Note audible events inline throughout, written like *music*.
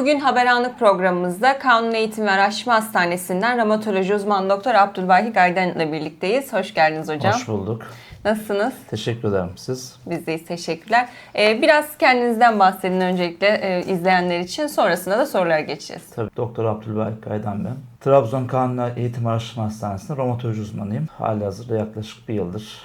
Bugün Haber Anlık programımızda Kanun Eğitim ve Araştırma Hastanesi'nden romatoloji uzman doktor Abdülbahi Gaydan ile birlikteyiz. Hoş geldiniz hocam. Hoş bulduk. Nasılsınız? Teşekkür ederim siz. Biz deyiz. Teşekkürler. Ee, biraz kendinizden bahsedin öncelikle e, izleyenler için. Sonrasında da sorulara geçeceğiz. Tabii Doktor Abdülbahit Kaydan ben. Trabzon Kanun Eğitim Araştırma Hastanesi'nde romatoloji uzmanıyım. Hali hazırda yaklaşık bir yıldır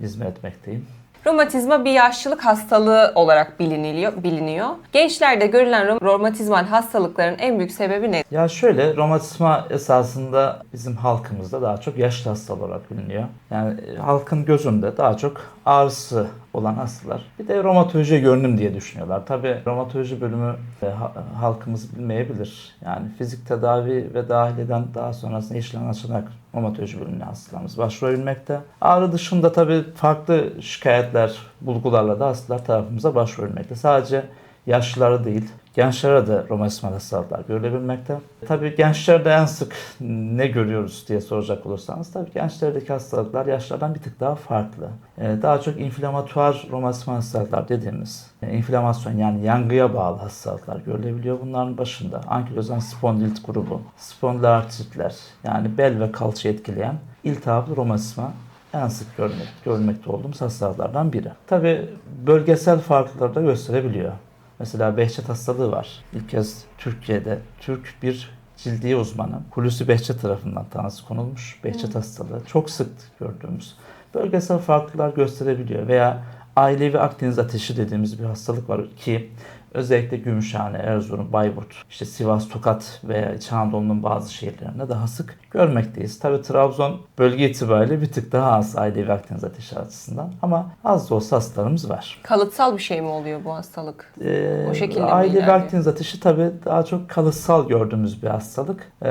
hizmet etmekteyim. Romatizma bir yaşlılık hastalığı olarak biliniliyor, biliniyor. Gençlerde görülen rom- romatizmal hastalıkların en büyük sebebi ne? Ya şöyle romatizma esasında bizim halkımızda daha çok yaşlı hastalığı olarak biliniyor. Yani e, halkın gözünde daha çok ağrısı olan hastalar. Bir de romatoloji görünüm diye düşünüyorlar. Tabii romatoloji bölümü e, ha- halkımız bilmeyebilir. Yani fizik tedavi ve dahiliden daha sonrasında işlem açılarak romatoloji bölümüne hastalarımız başvurabilmekte. Ağrı dışında tabii farklı şikayetler, bulgularla da hastalar tarafımıza başvurabilmekte. Sadece yaşlılara değil, gençlere de romatizmal hastalıklar görülebilmekte. Tabii gençlerde en sık ne görüyoruz diye soracak olursanız tabii gençlerdeki hastalıklar yaşlardan bir tık daha farklı. Ee, Daha çok inflamatuar romatizmal hastalıklar dediğimiz e, inflamasyon yani yangıya bağlı hastalıklar görülebiliyor. Bunların başında ankilozan spondilit grubu, spondilartritler yani bel ve kalça etkileyen iltihaplı romatizma en sık görmek, görmekte olduğumuz hastalıklardan biri. Tabi bölgesel farklılıkları da gösterebiliyor. Mesela Behçet hastalığı var. İlk kez Türkiye'de Türk bir cildiye uzmanı Hulusi Behçet tarafından tanısı konulmuş. Behçet hastalığı çok sık gördüğümüz bölgesel farklılıklar gösterebiliyor. Veya ailevi Akdeniz ateşi dediğimiz bir hastalık var ki özellikle Gümüşhane, Erzurum, Bayburt, işte Sivas, Tokat veya İç Anadolu'nun bazı şehirlerinde daha sık görmekteyiz. Tabi Trabzon bölge itibariyle bir tık daha az ailevi Akdeniz ateşi açısından ama az da olsa hastalarımız var. Kalıtsal bir şey mi oluyor bu hastalık? Ee, O şekilde Ailevi? Akdeniz ateşi tabii daha çok kalıtsal gördüğümüz bir hastalık. Ee,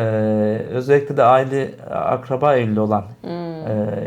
özellikle de aile akraba evli olan Hmm. e,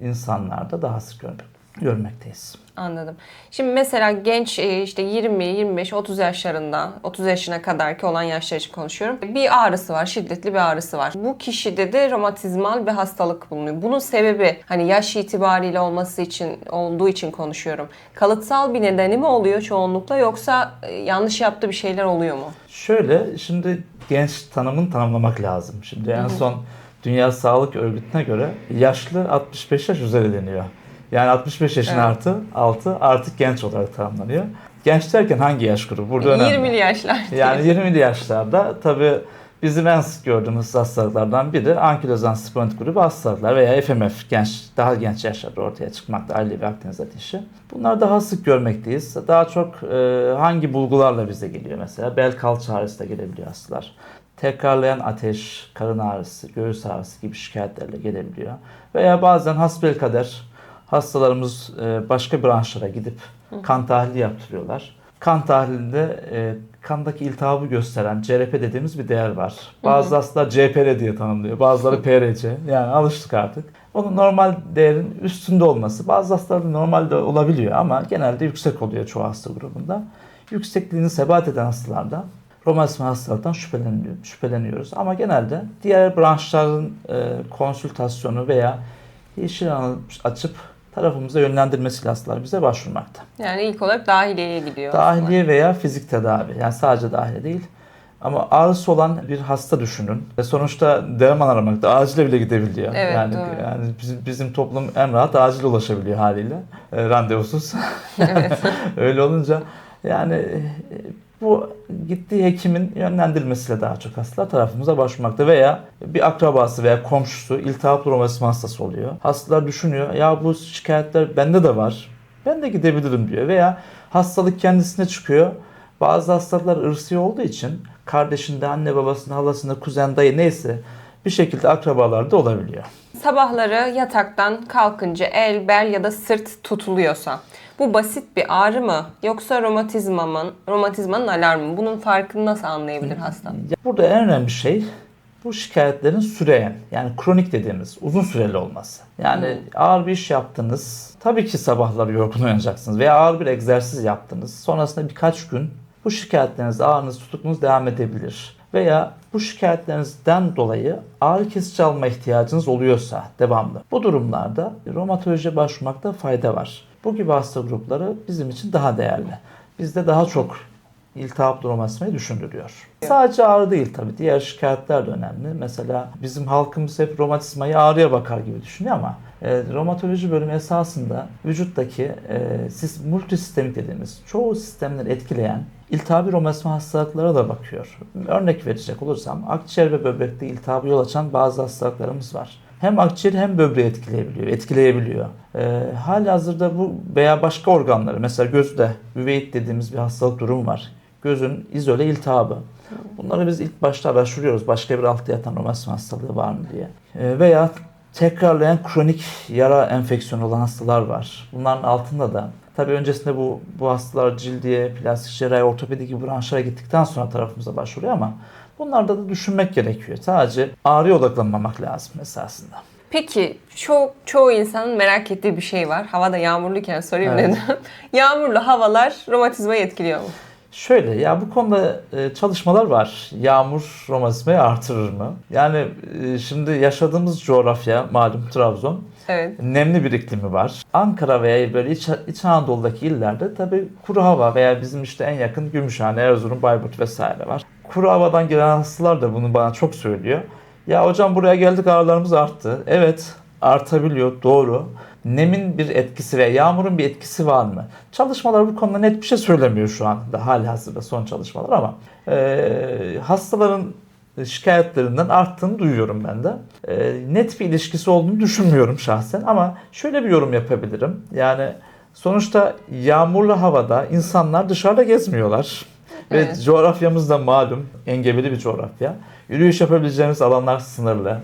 insanlarda daha sık görmek, görmekteyiz. Anladım. Şimdi mesela genç e, işte 20, 25, 30 yaşlarında, 30 yaşına kadarki olan yaşlar için konuşuyorum. Bir ağrısı var, şiddetli bir ağrısı var. Bu kişide de romatizmal bir hastalık bulunuyor. Bunun sebebi hani yaş itibariyle olması için olduğu için konuşuyorum. Kalıtsal bir nedeni mi oluyor çoğunlukla yoksa e, yanlış yaptığı bir şeyler oluyor mu? Şöyle şimdi genç tanımını tanımlamak lazım. Şimdi en son Dünya Sağlık Örgütü'ne göre yaşlı 65 yaş üzeri deniyor. Yani 65 yaşın Evet. artı altı artık genç olarak tanımlanıyor. Genç derken hangi yaş grubu? Burada önemli. 20'li yaşlar. Yani 20'li yaşlarda tabii bizim en sık gördüğümüz hastalıklardan biri ankilozan spondylit grubu hastalıklar veya FMF genç daha genç yaşlarda ortaya çıkmakta ailevi Akdeniz ateşi. Bunları daha sık görmekteyiz. Daha çok e, hangi bulgularla bize geliyor mesela? Bel kalça ağrısı da gelebiliyor hastalar. Tekrarlayan ateş, karın ağrısı, göğüs ağrısı gibi şikayetlerle gelebiliyor. Veya bazen hasbelkader hastalarımız e, başka branşlara gidip kan tahlili yaptırıyorlar. Kan tahlilinde e, kandaki iltihabı gösteren CRP dediğimiz bir değer var. Bazı hastalar CPR diye tanımlıyor. Bazıları *laughs* PRC. Yani alıştık artık. Onun normal değerin üstünde olması bazı hastalarda normalde olabiliyor ama genelde yüksek oluyor çoğu hasta grubunda. Yüksekliğini sebat eden hastalarda romatizma hastalıktan şüpheleniyor, şüpheleniyoruz. Ama genelde diğer branşların e, konsültasyonu veya yeşil açıp tarafımıza yönlendirmesiyle hastalar bize başvurmakta. Yani ilk olarak dahiliyeye gidiyor. Dahiliye veya fizik tedavi. Yani sadece dahiliye değil. Ama ağrısı olan bir hasta düşünün. Sonuçta derman aramakta acile bile gidebiliyor. Evet, yani doğru. yani bizim, bizim toplum en rahat acile ulaşabiliyor haliyle. E, randevusuz. Evet. *laughs* Öyle olunca yani e, bu gittiği hekimin yönlendirmesiyle daha çok hastalar tarafımıza başvurmakta veya bir akrabası veya komşusu iltihaplı romatizma hastası oluyor. Hastalar düşünüyor ya bu şikayetler bende de var. Ben de gidebilirim diyor veya hastalık kendisine çıkıyor. Bazı hastalıklar ırsi olduğu için kardeşinde, anne babasında, halasında, kuzen, dayı neyse bir şekilde akrabalarda olabiliyor. Sabahları yataktan kalkınca el, bel ya da sırt tutuluyorsa bu basit bir ağrı mı yoksa romatizmanın romatizmanın alarmı mı? Bunun farkını nasıl anlayabilir hasta? Ya Burada en önemli şey bu şikayetlerin süreyen yani kronik dediğimiz uzun süreli olması. Yani ağır bir iş yaptınız. Tabii ki sabahları yorgun uyanacaksınız veya ağır bir egzersiz yaptınız. Sonrasında birkaç gün bu şikayetleriniz, ağrınız, tutuklunuz devam edebilir. Veya bu şikayetlerinizden dolayı ağrı kesici alma ihtiyacınız oluyorsa devamlı. Bu durumlarda romatolojiye başvurmakta fayda var. Bu gibi hasta grupları bizim için daha değerli. Bizde daha çok iltihaplı romatizmayı düşündürüyor. Sadece ağrı değil tabii. Diğer şikayetler de önemli. Mesela bizim halkımız hep romatizmayı ağrıya bakar gibi düşünüyor ama e, romatoloji bölümü esasında vücuttaki e, sis, multisistemik dediğimiz çoğu sistemleri etkileyen iltihabi romatizma hastalıklara da bakıyor. Örnek verecek olursam akciğer ve böbrekte iltihabı yol açan bazı hastalıklarımız var. Hem akciğer hem böbreği etkileyebiliyor, etkileyebiliyor. E, hali hazırda bu veya başka organları mesela gözde üveit dediğimiz bir hastalık durumu var. Gözün izole iltihabı. Bunları biz ilk başta araştırıyoruz. Başka bir altta yatan romatizma hastalığı var mı diye. E, veya tekrarlayan kronik yara enfeksiyonu olan hastalar var. Bunların altında da tabii öncesinde bu bu hastalar cildiye, plastik cerrahi, ortopedi gibi branşlara gittikten sonra tarafımıza başvuruyor ama bunlarda da düşünmek gerekiyor. Sadece ağrıya odaklanmamak lazım esasında. Peki çok çoğu insanın merak ettiği bir şey var. Havada yağmurluyken sorayım Evet. dedim. *laughs* Yağmurlu havalar romatizmayı etkiliyor mu? Şöyle ya bu konuda e, çalışmalar var. Yağmur romatizmayı artırır mı? Yani e, şimdi yaşadığımız coğrafya malum Trabzon Evet. nemli bir iklimi var. Ankara veya böyle İç, İç Anadolu'daki illerde tabii kuru hava veya bizim işte en yakın Gümüşhane, Erzurum, Bayburt vesaire var. Kuru havadan gelen hastalar da bunu bana çok söylüyor. Ya hocam buraya geldik ağrılarımız arttı. Evet artabiliyor doğru. Nemin bir etkisi ve yağmurun bir etkisi var mı? Çalışmalar bu konuda net bir şey söylemiyor şu anda hali hazırda son çalışmalar ama e, hastaların şikayetlerinden arttığını duyuyorum ben de. E, net bir ilişkisi olduğunu düşünmüyorum şahsen ama şöyle bir yorum yapabilirim. Yani sonuçta yağmurlu havada insanlar dışarıda gezmiyorlar. Evet. Ve coğrafyamız da malum engebeli bir coğrafya. Yürüyüş yapabileceğimiz alanlar sınırlı.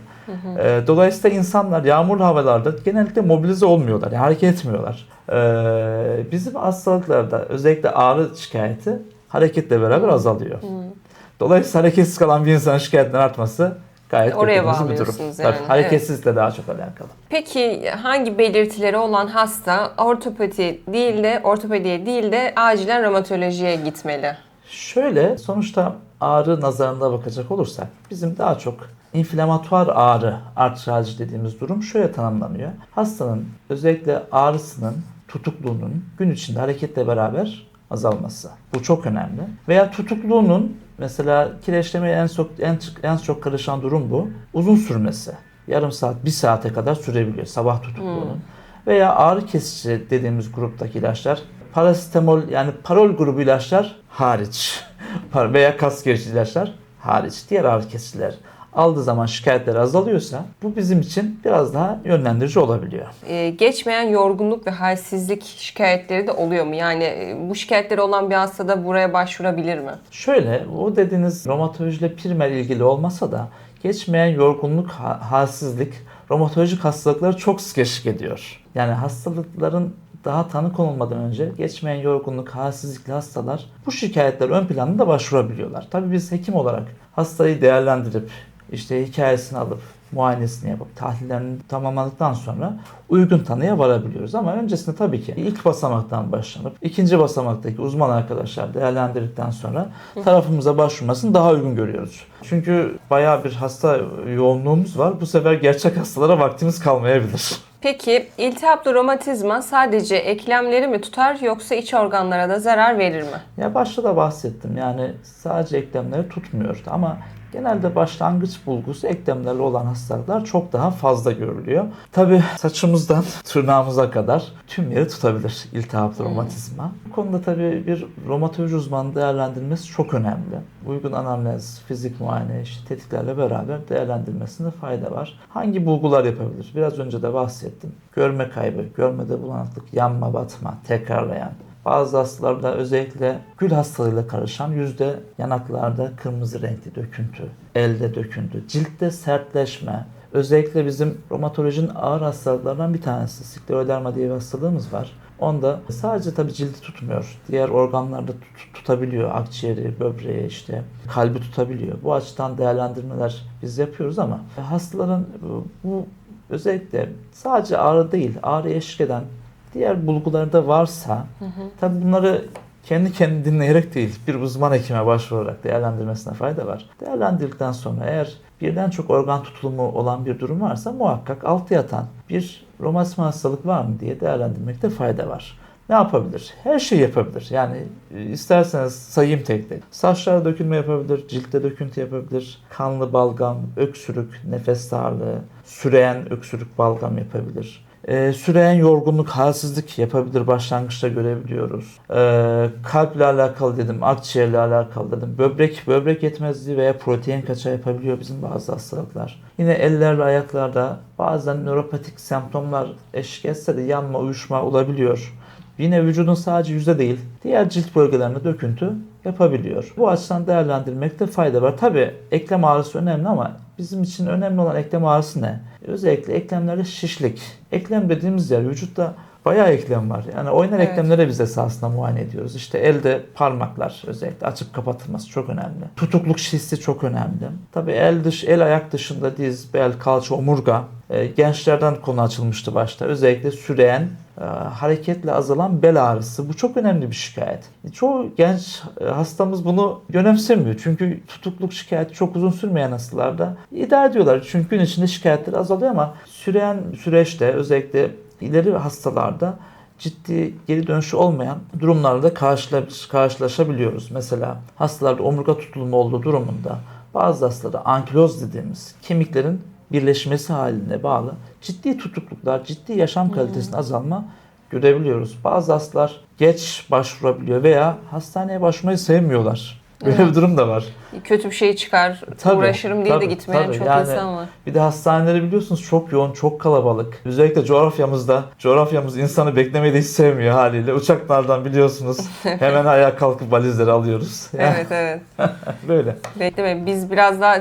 E, dolayısıyla insanlar yağmurlu havalarda genellikle mobilize olmuyorlar, yani hareket etmiyorlar. E, bizim hastalıklarda özellikle ağrı şikayeti hareketle beraber azalıyor. Dolayısıyla hareketsiz kalan bir insanın şikayetinin artması gayet Oraya bir durum. bağlıyorsunuz Tabii, yani, hareketsizlikle daha çok alakalı. Peki hangi belirtileri olan hasta ortopedi değil de ortopediye değil de acilen romatolojiye gitmeli? Şöyle sonuçta ağrı nazarında bakacak olursak bizim daha çok inflamatuar ağrı artralji dediğimiz durum şöyle tanımlanıyor. Hastanın özellikle ağrısının tutukluğunun gün içinde hareketle beraber azalması. Bu çok önemli. Veya tutukluğunun mesela kireçlemeye en çok en, en çok karışan durum bu. Uzun sürmesi. Yarım saat, bir saate kadar sürebiliyor sabah tutukluğunun. Veya ağrı kesici dediğimiz gruptaki ilaçlar parasetamol yani parol grubu ilaçlar hariç *laughs* veya kas gerici ilaçlar hariç diğer ağrı kesiciler aldığı zaman şikayetleri azalıyorsa bu bizim için biraz daha yönlendirici olabiliyor. Ee, geçmeyen yorgunluk ve halsizlik şikayetleri de oluyor mu? Yani e, bu şikayetleri olan bir hasta da buraya başvurabilir mi? Şöyle o dediğiniz romatolojiyle primer ilgili olmasa da geçmeyen yorgunluk, ha- halsizlik romatolojik hastalıkları çok sık eşlik ediyor. Yani hastalıkların daha tanı konulmadan önce geçmeyen yorgunluk, halsizlikli hastalar bu şikayetler ön planında başvurabiliyorlar. Tabii biz hekim olarak hastayı değerlendirip işte hikayesini alıp muayenesini yapıp tahlillerini tamamladıktan sonra uygun tanıya varabiliyoruz. Ama öncesinde tabii ki ilk basamaktan başlanıp ikinci basamaktaki uzman arkadaşlar değerlendirdikten sonra tarafımıza başvurmasını daha uygun görüyoruz. Çünkü bayağı bir hasta yoğunluğumuz var. Bu sefer gerçek hastalara vaktimiz kalmayabilir. Peki iltihaplı romatizma sadece eklemleri mi tutar yoksa iç organlara da zarar verir mi? Ya başta da bahsettim yani sadece eklemleri tutmuyor ama genelde başlangıç bulgusu eklemlerle olan hastalıklar çok daha fazla görülüyor. Tabi saçımızdan *laughs* tırnağımıza kadar tüm yeri tutabilir iltihaplı romatizma. Bu konuda tabi bir romatoloji uzmanı değerlendirmesi çok önemli. Uygun anamnez, fizik muayene, işte tetkiklerle beraber değerlendirmesinde fayda var. Hangi bulgular yapabilir? Biraz önce de bahsettim. Görme kaybı, görmede bulanıklık, yanma, batma, tekrarlayan, bazı hastalarda özellikle gül hastalığıyla karışan yüzde yanaklarda kırmızı renkli döküntü, elde döküntü, ciltte sertleşme. Özellikle bizim romatolojinin ağır hastalıklarından bir tanesi skleroderma diye bir hastalığımız var. Onda sadece tabii cildi tutmuyor. Diğer organlarda tut- tutabiliyor. Akciğeri, böbreği işte kalbi tutabiliyor. Bu açıdan değerlendirmeler biz yapıyoruz ama hastaların bu özellikle sadece ağrı değil, ağrı eşlik eden diğer bulguları da varsa tabii bunları kendi kendini dinleyerek değil bir uzman hekime başvurarak değerlendirmesine fayda var. Değerlendirdikten sonra eğer birden çok organ tutulumu olan bir durum varsa muhakkak altı yatan bir romatizma hastalık var mı diye değerlendirmekte fayda var. ne yapabilir? Her şeyi yapabilir. Yani e, isterseniz sayayım tek tek. Saçlara dökülme yapabilir, ciltte döküntü yapabilir, kanlı balgam, öksürük, nefes darlığı, süreyen öksürük balgam yapabilir. Ee, süreyen yorgunluk, halsizlik yapabilir başlangıçta görebiliyoruz. Ee, kalple alakalı dedim, akciğerle alakalı dedim. Böbrek, böbrek yetmezliği veya protein kaçağı yapabiliyor bizim bazı hastalıklar. Yine eller ve ayaklarda bazen nöropatik semptomlar eşlik etse de yanma, uyuşma olabiliyor. Yine vücudun sadece yüzde değil, diğer cilt bölgelerine döküntü yapabiliyor. Bu açıdan değerlendirmekte fayda var. Tabi eklem ağrısı önemli ama bizim için önemli olan eklem ağrısı ne? Özellikle eklemlerde şişlik. Eklem dediğimiz yer vücutta bayağı eklem var. Yani oynar Evet. eklemlere biz esasında muayene ediyoruz. İşte elde parmaklar özellikle açıp kapatılması çok önemli. Tutukluk hissi çok önemli. Tabii el dış, el ayak dışında diz, bel, kalça, omurga. E, gençlerden konu açılmıştı başta. Özellikle süreyen e, hareketle azalan bel ağrısı. Bu çok önemli bir şikayet. E, Çoğu genç e, hastamız bunu önemsemiyor. Çünkü tutukluk şikayeti çok uzun sürmeyen hastalarda idare ediyorlar. Çünkü gün içinde şikayetleri azalıyor ama süreyen süreçte özellikle ileri hastalarda ciddi geri dönüşü olmayan durumlarla karşıla- karşılaşabiliyoruz. Mesela hastalarda omurga tutulma olduğu durumunda bazı hastalarda ankiloz dediğimiz kemiklerin birleşmesi haline bağlı ciddi tutukluklar, ciddi yaşam kalitesinde azalma görebiliyoruz. Bazı hastalar geç başvurabiliyor veya hastaneye başvurmayı sevmiyorlar. Böyle Evet. bir durum da var. Kötü bir şey çıkar, Tabii, uğraşırım diye de tabii, gitmeyen tabii. çok Yani- insan var. Bir de hastaneleri biliyorsunuz çok yoğun, çok kalabalık. Özellikle coğrafyamızda, coğrafyamız insanı beklemeyi de hiç sevmiyor haliyle. Uçaklardan biliyorsunuz *laughs* hemen ayağa kalkıp valizleri alıyoruz. *laughs* Evet evet. *laughs* Böyle. Bekleme. Biz biraz daha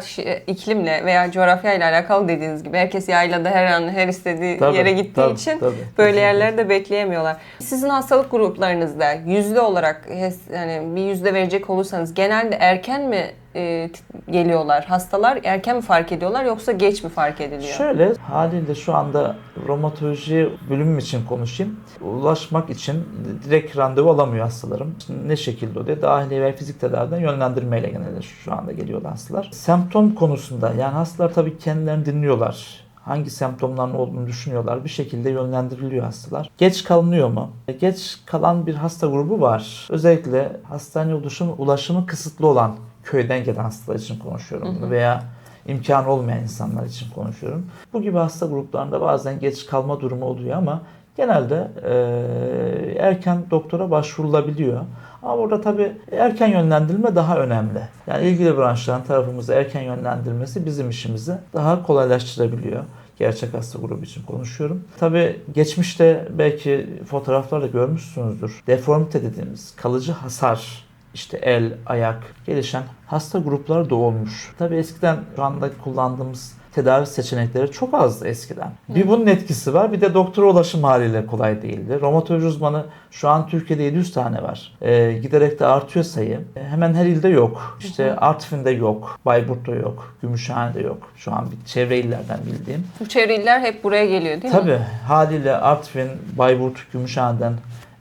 iklimle veya coğrafyayla alakalı dediğiniz gibi herkes yaylada her an her istediği Tabii, yere gittiği tabii, için tabii. böyle yerlerde bekleyemiyorlar. Sizin hastalık gruplarınızda yüzde olarak yani bir yüzde verecek olursanız genelde erken mi e, geliyorlar hastalar erken mi fark ediyorlar yoksa geç mi fark ediliyor? Şöyle haliyle şu anda romatoloji bölümüm için konuşayım. Ulaşmak için direkt randevu alamıyor hastalarım. Ne şekilde oluyor? Dahiliye ve fizik tedaviden yönlendirmeyle genelde şu anda geliyorlar hastalar. Semptom konusunda yani hastalar tabii kendilerini dinliyorlar. Hangi semptomların olduğunu düşünüyorlar. Bir şekilde yönlendiriliyor hastalar. Geç kalınıyor mu? Geç kalan bir hasta grubu var. Özellikle hastane ulaşımı, ulaşımı kısıtlı olan köyden gelen hastalar için konuşuyorum bunu veya imkanı olmayan insanlar için konuşuyorum. Bu gibi hasta gruplarında bazen geç kalma durumu oluyor ama genelde eee, erken doktora başvurulabiliyor. Ama burada tabii erken yönlendirme daha önemli. Yani ilgili branşların tarafımızda erken yönlendirmesi bizim işimizi daha kolaylaştırabiliyor. Gerçek hasta grubu için konuşuyorum. Tabii geçmişte belki fotoğraflarda görmüşsünüzdür. Deformite dediğimiz kalıcı hasar işte el, ayak gelişen hasta grupları da olmuş. Tabii eskiden şu anda kullandığımız tedavi seçenekleri çok azdı eskiden. Bir bunun etkisi var. Bir de doktora ulaşım haliyle kolay değildi. Romatoloji uzmanı şu an Türkiye'de 700 tane var. Ee, giderek de artıyor sayı. Ee, hemen her ilde yok. İşte Artvin'de yok. Bayburt'ta yok. Gümüşhane'de yok. Şu an bir çevre illerden bildiğim. Bu çevre iller hep buraya geliyor değil mi? Tabii haliyle Artvin, Bayburt, Gümüşhane'den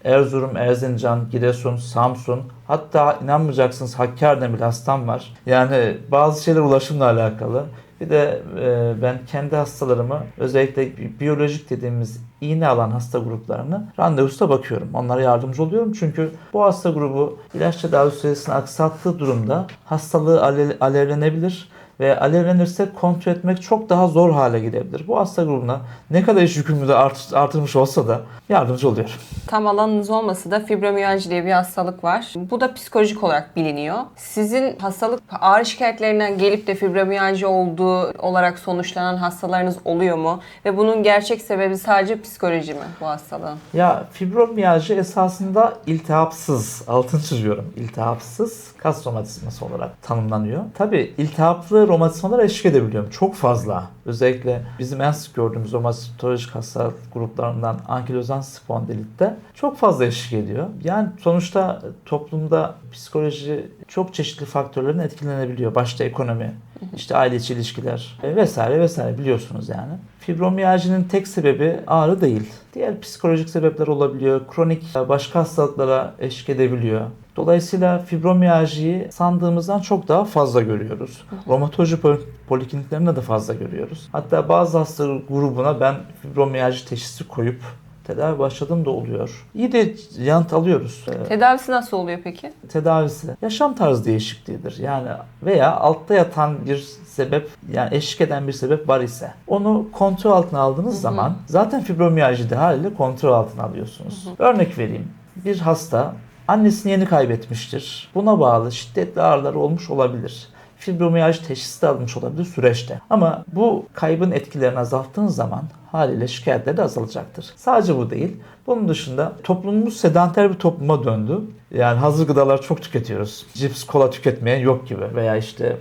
Erzurum, Erzincan, Giresun, Samsun hatta inanmayacaksınız Hakkari'den bile hastam var. Yani bazı şeyler ulaşımla alakalı. Bir de e, ben kendi hastalarımı özellikle bi- biyolojik dediğimiz iğne alan hasta gruplarını randevusta bakıyorum. Onlara yardımcı oluyorum çünkü bu hasta grubu ilaç tedavi süresini aksattığı durumda hastalığı ale- alevlenebilir ve alevlenirse kontrol etmek çok daha zor hale gelebilir. Bu hasta grubuna ne kadar iş yükümlülüğü art, artırmış olsa da yardımcı oluyorum. Tam alanınız olmasa da fibromiyalji diye bir hastalık var. Bu da psikolojik olarak biliniyor. Sizin hastalık ağrı şikayetlerinden gelip de fibromiyalji olduğu olarak sonuçlanan hastalarınız oluyor mu? Ve bunun gerçek sebebi sadece psikoloji mi bu hastalığın? Ya fibromiyalji esasında iltihapsız, altın çiziyorum, iltihapsız kas romatizması olarak tanımlanıyor. Tabi iltihaplı romatizmalar eşlik edebiliyorum. Çok fazla. Özellikle bizim en sık gördüğümüz romatolojik hastalık gruplarından ankilozan spondilitte çok fazla eşlik ediyor. Yani sonuçta toplumda psikoloji çok çeşitli faktörlerin etkilenebiliyor. Başta ekonomi, işte aile içi ilişkiler e, vesaire vesaire biliyorsunuz yani. Fibromiyajinin tek sebebi ağrı değil. Diğer psikolojik sebepler olabiliyor. Kronik başka hastalıklara eşlik edebiliyor. Dolayısıyla fibromiyaljiyi sandığımızdan çok daha fazla görüyoruz. Romatoloji pol- polikliniklerinde de fazla görüyoruz. Hatta bazı hasta grubuna ben fibromiyalji teşhisi koyup Tedavi başladığım da oluyor. İyi de yanıt alıyoruz. Ee, Tedavisi nasıl oluyor peki? tedavisi yaşam tarzı değişikliğidir. Yani veya altta yatan bir sebep yani eşlik eden bir sebep var ise onu kontrol altına aldığınız zaman zaten fibromiyalji de haliyle kontrol altına alıyorsunuz. Örnek vereyim. Bir hasta annesini yeni kaybetmiştir. Buna bağlı şiddetli ağrıları olmuş olabilir. Fibromiyalji teşhisi de almış olabilir süreçte. Ama bu kaybın etkilerini azalttığınız zaman haliyle şikayetleri de azalacaktır. Sadece bu değil. Bunun dışında toplumumuz sedanter bir topluma döndü. Yani hazır gıdalar çok tüketiyoruz. Cips, kola tüketmeyen yok gibi veya işte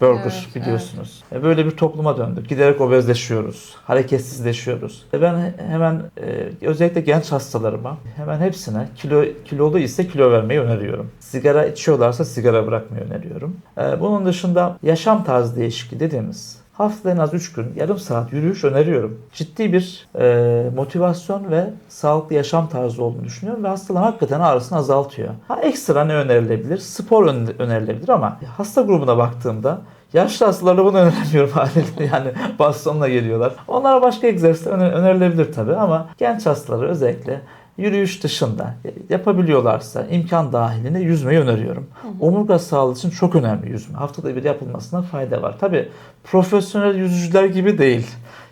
burger Evet, biliyorsunuz. E, Böyle bir topluma döndük. Giderek obezleşiyoruz. Hareketsizleşiyoruz. E, Ben he- hemen e, özellikle genç hastalarıma hemen hepsine kilo kilolu ise kilo vermeyi öneriyorum. Sigara içiyorlarsa sigara bırakmayı öneriyorum. E, Bunun dışında yaşam tarzı değişikliği dediğimiz Haftada en az 3 gün yarım saat yürüyüş öneriyorum. Ciddi bir e, motivasyon ve sağlıklı yaşam tarzı olduğunu düşünüyorum ve hastaların hakikaten ağrısını azaltıyor. Ha ekstra ne önerilebilir? Spor ön- önerilebilir ama hasta grubuna baktığımda Yaşlı hastalara bunu *laughs* önermiyorum haliyle yani *laughs* bastonla geliyorlar. Onlara başka egzersizler öner- önerilebilir tabii ama genç hastalara özellikle yürüyüş dışında yapabiliyorlarsa imkan dahilinde yüzmeyi öneriyorum. Omurga sağlığı için çok önemli yüzme. Haftada bir yapılmasına fayda var. Tabii profesyonel yüzücüler gibi değil.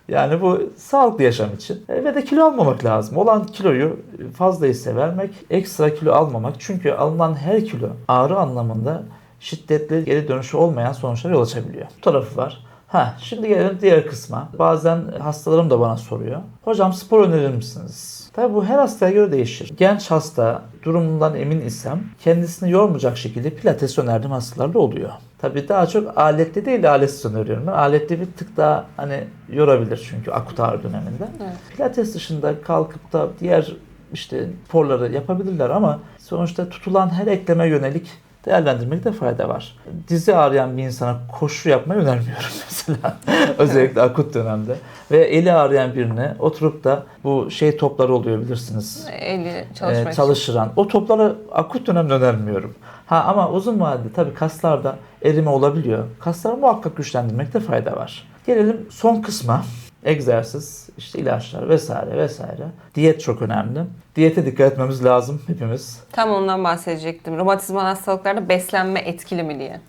Yani bu sağlıklı yaşam için. E, ve de kilo almamak lazım. Olan kiloyu fazla ise vermek, ekstra kilo almamak. Çünkü alınan her kilo ağrı anlamında şiddetli geri dönüşü olmayan sonuçlara yol açabiliyor. Bu tarafı var. Ha, şimdi gelelim diğer kısma. Bazen hastalarım da bana soruyor. Hocam spor önerir misiniz? Tabii bu her hastaya göre değişir. Genç hasta durumundan emin isem kendisini yormayacak şekilde pilates önerdiğim hastalarda oluyor. Tabii daha çok aletli değil aletsiz öneriyorum ben. Aletli bir tık daha hani yorabilir çünkü akut ağrı döneminde. Evet. Pilates dışında kalkıp da diğer işte sporları yapabilirler ama sonuçta tutulan her ekleme yönelik değerlendirmekte fayda var. Dizi ağrıyan bir insana koşu yapmayı önermiyorum *laughs* mesela. Özellikle akut dönemde. Ve eli ağrıyan birine oturup da bu şey topları oluyor bilirsiniz. Eli çalışmak Ee, için. çalışıran. O topları akut dönemde önermiyorum. Ha ama uzun vadede tabii kaslarda erime olabiliyor. Kasları muhakkak güçlendirmekte fayda var. Gelelim son kısma. Egzersiz, işte ilaçlar vesaire vesaire. Diyet çok önemli. Diyete dikkat etmemiz lazım hepimiz. Tam ondan bahsedecektim. Romatizmal hastalıklarda beslenme etkili mi diye.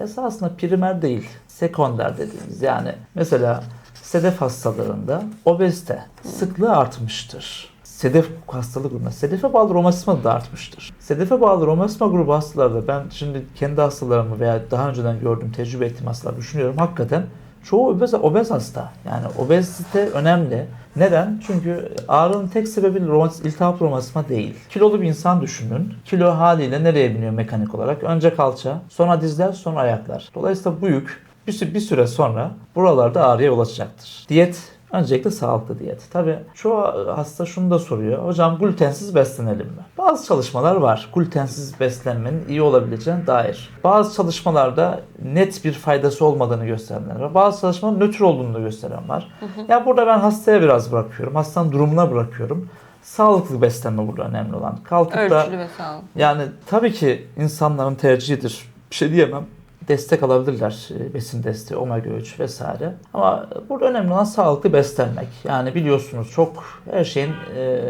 Esasında primer değil, sekonder dediğimiz yani mesela sedef hastalarında obezite sıklığı artmıştır. Sedef hastalık grubunda, sedefe bağlı romatizma da artmıştır. Sedefe bağlı romatizma grubu hastalarda ben şimdi kendi hastalarımı veya daha önceden gördüğüm, tecrübe ettiğim hastalar düşünüyorum. Hakikaten çoğu obez, obez hasta. Yani obezite önemli. Neden? Çünkü ağrının tek sebebi romat, iltihap romatizma değil. Kilolu bir insan düşünün. Kilo haliyle nereye biniyor mekanik olarak? Önce kalça, sonra dizler, sonra ayaklar. Dolayısıyla bu yük bir, bir süre sonra buralarda ağrıya yol açacaktır. Diyet Öncelikle sağlıklı diyet. Tabii çoğu hasta şunu da soruyor. Hocam glutensiz beslenelim mi? Bazı çalışmalar var. Glutensiz beslenmenin iyi olabileceğine dair. Bazı çalışmalarda net bir faydası olmadığını gösterenler var. Bazı çalışmalar nötr olduğunu gösteren var. Ya burada ben hastaya biraz bırakıyorum. Hastanın durumuna bırakıyorum. Sağlıklı beslenme burada önemli olan. Kalkıp da Ölçülü ve sağlıklı. yani tabii ki insanların tercihidir. Bir şey diyemem. Destek alabilirler. e, Besin desteği, omega 3 vesaire. Ama burada önemli olan sağlıklı beslenmek. Yani biliyorsunuz çok her şeyin e,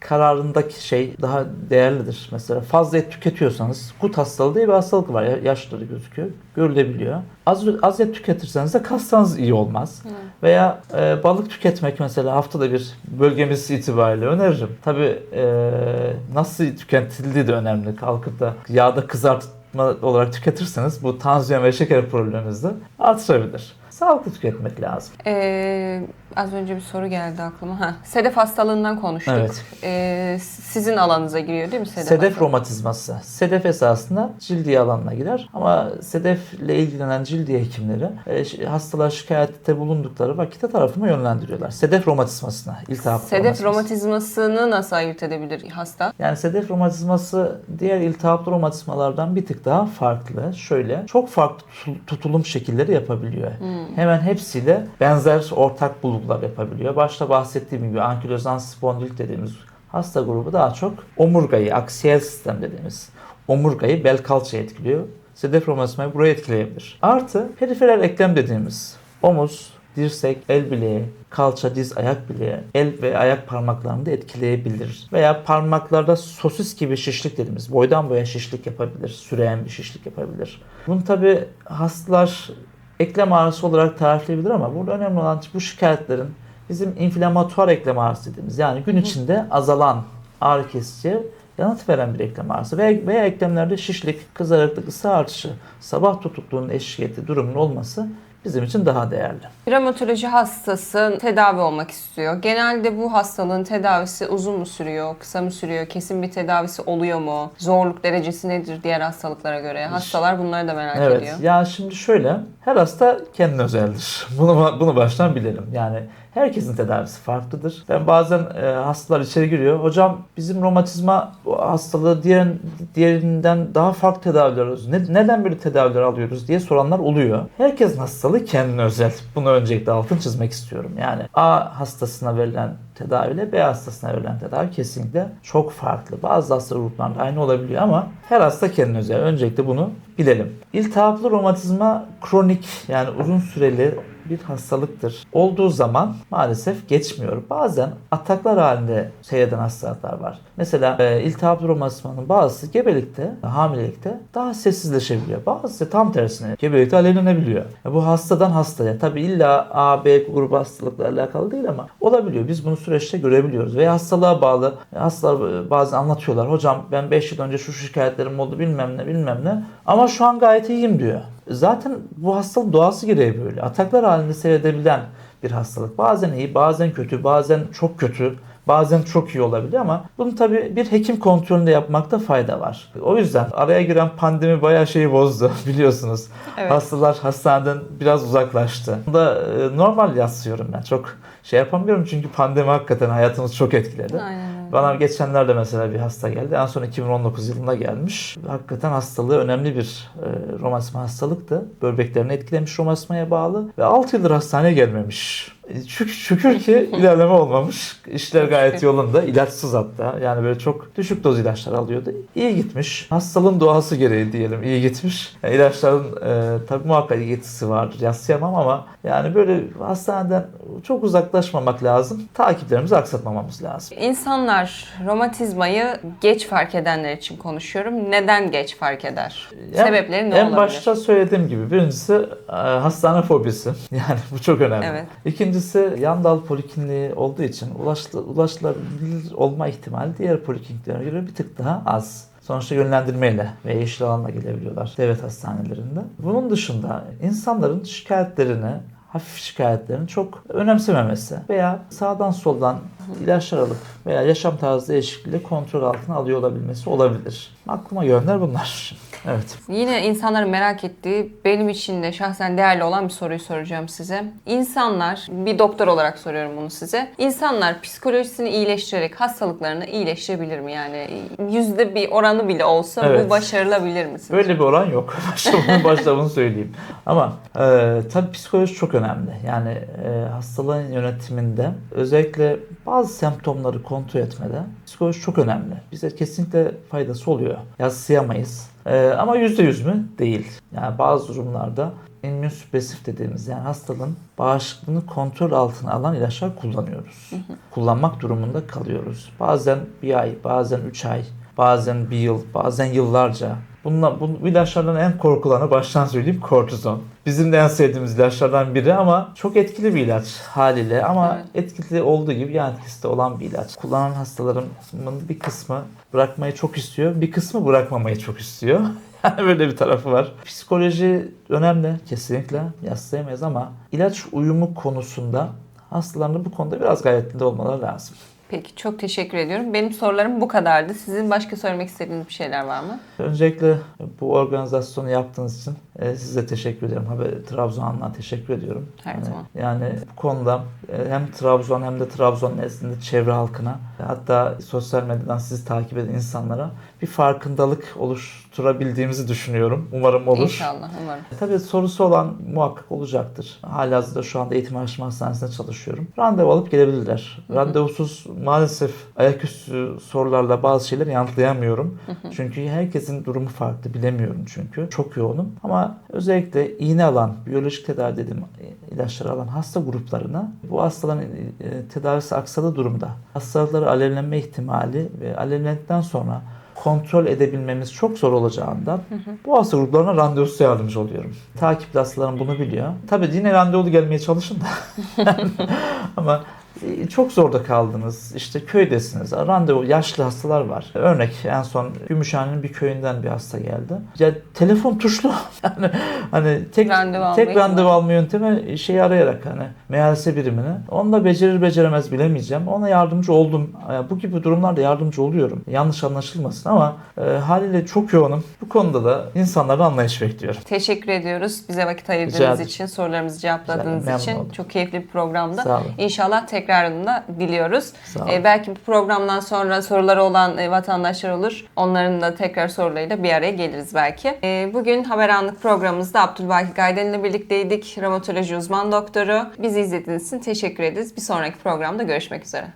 kararındaki şey daha değerlidir. Mesela fazla et tüketiyorsanız gut hastalığı diye bir hastalık var. Ya- Yaşları gözüküyor. Görülebiliyor. Az, az et tüketirseniz de kaslarınız iyi olmaz. Veya e, balık tüketmek mesela haftada bir bölgemiz itibariyle öneririm. Tabii e, nasıl tüketildiği de önemli. Kalkıp da yağda kızartma olarak tüketirseniz bu tansiyon ve şeker probleminizi artırabilir. Sağlıklı tüketmek lazım. Ee, az önce bir soru geldi aklıma. Ha, sedef hastalığından konuştuk. Evet. Ee, sizin alanınıza giriyor değil mi sedef? Sedef hastalığı? romatizması. Sedef esasında cildiye alanına girer ama sedefle ilgilenen cildiye hekimleri e, hastalar şikayette bulundukları vakitte tarafıma yönlendiriyorlar. Sedef romatizmasına, iltihap Sedef romatizması. romatizmasını nasıl ayırt edebilir hasta? Yani sedef romatizması diğer iltihaplı romatizmalardan bir tık daha farklı. Şöyle çok farklı tutul- tutulum şekilleri yapabiliyor. Hemen hepsiyle benzer ortak bulgular yapabiliyor. Başta bahsettiğim gibi ankilozan spondilit dediğimiz hasta grubu daha çok omurgayı, aksiyel sistem dediğimiz omurgayı bel kalçaya etkiliyor. Sedef romatizmayı buraya etkileyebilir. Artı periferal eklem dediğimiz omuz, dirsek, el bileği, kalça, diz, ayak bileği, el ve ayak parmaklarını da etkileyebilir. Veya parmaklarda sosis gibi şişlik dediğimiz boydan boya şişlik yapabilir, süreyen bir şişlik yapabilir. Bunu tabi hastalar eklem ağrısı olarak tarifleyebilir ama burada önemli olan bu şikayetlerin bizim inflamatuar eklem ağrısı dediğimiz yani gün içinde azalan ağrı kesici yanıt veren bir eklem ağrısı veya, veya eklemlerde şişlik, kızarıklık, ısı artışı, sabah tutukluğunun eşlik ettiği durumun olması bizim için daha değerli. Reumatoloji hastası tedavi olmak istiyor. Genelde bu hastalığın tedavisi uzun mu sürüyor, kısa mı sürüyor, kesin bir tedavisi oluyor mu? Zorluk derecesi nedir diğer hastalıklara göre? Hastalar bunları da merak Evet. ediyor. Ya şimdi şöyle, her hasta kendine özeldir. *laughs* Bunu bunu baştan bilelim. Yani herkesin tedavisi farklıdır. Ben bazen e, hastalar içeri giriyor. Hocam bizim romatizma hastalığı diğer, diğerinden daha farklı tedaviler alıyoruz. Ne- neden böyle tedaviler alıyoruz diye soranlar oluyor. Herkesin hastalığı kendine özel. Bunu öncelikle altını çizmek istiyorum. Yani A hastasına verilen tedaviyle B hastasına verilen tedavi kesinlikle çok farklı. Bazı hasta gruplarında aynı olabiliyor ama her hasta kendine özel. Öncelikle bunu bilelim. İltihaplı romatizma kronik yani uzun süreli bir hastalıktır. Olduğu zaman maalesef geçmiyor. Bazen ataklar halinde seyreden hastalıklar var. Mesela e, iltihaplı romatizmanın bazısı gebelikte, hamilelikte daha sessizleşebiliyor. Bazısı tam tersine gebelikte alevlenebiliyor. E, bu hastadan hastaya tabi illa A, B grubu hastalıkla alakalı değil ama olabiliyor. Biz bunu süreçte görebiliyoruz. Ve hastalığa bağlı e, hastalar bazen anlatıyorlar. Hocam ben 5 yıl önce şu şikayetlerim oldu bilmem ne bilmem ne ama şu an gayet iyiyim diyor. Zaten bu hastalığın doğası gereği böyle. Ataklar halinde seyredebilen bir hastalık. Bazen iyi, bazen kötü, bazen çok kötü, bazen çok iyi olabiliyor ama bunu tabii bir hekim kontrolünde yapmakta fayda var. O yüzden araya giren pandemi bayağı şeyi bozdu *laughs* biliyorsunuz. Evet. Hastalar hastaneden biraz uzaklaştı. Bunu da e, normal yansıyorum ben. Çok şey yapamıyorum çünkü pandemi hakikaten hayatımızı çok etkiledi. Aynen. Bana geçenlerde mesela bir hasta geldi. En son 2019 yılında gelmiş. Hakikaten hastalığı önemli bir e, romatizma hastalıktı. Böbreklerini etkilemiş romatizmaya bağlı. Ve 6 yıldır hastaneye gelmemiş. E, Şükür, şükür ki *laughs* ilerleme olmamış. İşler gayet yolunda. İlaçsız hatta. Yani böyle çok düşük doz ilaçlar alıyordu. İyi gitmiş. Hastalığın doğası gereği diyelim iyi gitmiş. Yani ilaçların e, tabii muhakkak etkisi vardır. Yatsıyamam ama yani böyle hastaneden çok uzaklaşmamak lazım. Takiplerimizi aksatmamamız lazım. İnsanlar romatizmayı geç fark edenler için konuşuyorum. Neden geç fark eder? En- Sebepleri ne En olabilir? başta söylediğim gibi birincisi e, hastane fobisi. *laughs* Yani bu çok önemli. Evet. İkincisi yan dal polikliniği olduğu için ulaşlı, ulaşılabilir olma ihtimali diğer polikliniklere göre bir tık daha az. Sonuçta yönlendirmeyle ve yeşil alanla gelebiliyorlar devlet hastanelerinde. Bunun dışında insanların şikayetlerini hafif şikayetlerini çok önemsememesi veya sağdan soldan ilaçlar alıp veya yaşam tarzı değişikliğiyle kontrol altına alıyor olabilmesi olabilir. Aklıma gelenler bunlar. Evet. Yine insanların merak ettiği, benim için de şahsen değerli olan bir soruyu soracağım size. İnsanlar, bir doktor olarak soruyorum bunu size. İnsanlar psikolojisini iyileştirerek hastalıklarını iyileştirebilir mi? Yani yüzde bir oranı bile olsa Evet. bu başarılabilir mi? sizce? Böyle bir oran yok. *laughs* Başta bunu, başta bunu söyleyeyim. Ama e, tabii psikoloji çok önemli. Yani e, hastalığın yönetiminde özellikle bazı semptomları kontrol etmede psikoloji çok önemli. Bize kesinlikle faydası oluyor. Yatsıyamayız. E, ama yüzde yüz mü? Değil. Yani bazı durumlarda immünsüpresif dediğimiz yani hastalığın bağışıklığını kontrol altına alan ilaçlar kullanıyoruz. Kullanmak durumunda kalıyoruz. Bazen bir ay, bazen üç ay, bazen bir yıl, bazen yıllarca. Bunlar, bu ilaçlardan en korkulanı baştan söyleyeyim kortizon. Bizim de en sevdiğimiz ilaçlardan biri ama çok etkili bir ilaç haliyle ama etkili olduğu gibi yan etkisi de olan bir ilaç. Kullanan hastalarımın bir kısmı bırakmayı çok istiyor, bir kısmı bırakmamayı çok istiyor. *laughs* Böyle bir tarafı var. Psikoloji önemli kesinlikle yaslayamayız ama ilaç uyumu konusunda hastaların bu konuda biraz gayretli olmaları lazım. Peki çok teşekkür ediyorum. Benim sorularım bu kadardı. Sizin başka söylemek istediğiniz bir şeyler var mı? Öncelikle bu organizasyonu yaptığınız için e, size teşekkür ederim. Haber Trabzon Hanım'a teşekkür ediyorum. Her yani, zaman. Yani bu konuda e, hem Trabzon hem de Trabzon nezdinde çevre halkına hatta sosyal medyadan sizi takip eden insanlara bir farkındalık oluşturabildiğimizi düşünüyorum. Umarım olur. İnşallah umarım. Tabii sorusu olan muhakkak olacaktır. Halihazırda şu anda eğitim araştırma hastanesinde çalışıyorum. Randevu alıp gelebilirler. Randevusuz maalesef ayaküstü sorularla bazı şeyleri yanıtlayamıyorum. Çünkü herkesin durumu farklı bilemiyorum çünkü. Çok yoğunum. Ama Özellikle iğne alan, biyolojik tedavi dediğim ilaçları alan hasta gruplarına bu hastaların e, tedavisi aksadığı durumda hastalıkları alevlenme ihtimali ve alevlendikten sonra kontrol edebilmemiz çok zor olacağından bu hasta gruplarına randevusu yardımcı oluyorum. Takipli hastalarım bunu biliyor. Tabii yine randevulu gelmeye çalışın da. *laughs* Ama çok zorda kaldınız. İşte köydesiniz. Randevu yaşlı hastalar var. Örnek en son Gümüşhane'nin bir köyünden bir hasta geldi. Ya telefon tuşlu. *laughs* yani hani tek Randevu tek randevu alma yöntemi şeyi arayarak hani MHS birimini. Onu da becerir beceremez bilemeyeceğim. Ona yardımcı oldum. Bu gibi durumlarda yardımcı oluyorum. Yanlış anlaşılmasın ama e, haliyle çok yoğunum. Bu konuda da insanlardan anlayış bekliyorum. Teşekkür ediyoruz bize vakit ayırdığınız için, sorularımızı cevapladığınız için. oldum. Çok keyifli bir olun. İnşallah tekrarını da diliyoruz. Ee, belki bu programdan sonra soruları olan e, vatandaşlar olur. Onların da tekrar sorularıyla bir araya geliriz belki. Ee, bugün Haber Anlık programımızda Abdülbaki Gayden ile birlikteydik. Romatoloji uzman doktoru. Bizi izlediğiniz için teşekkür ederiz. Bir sonraki programda görüşmek üzere.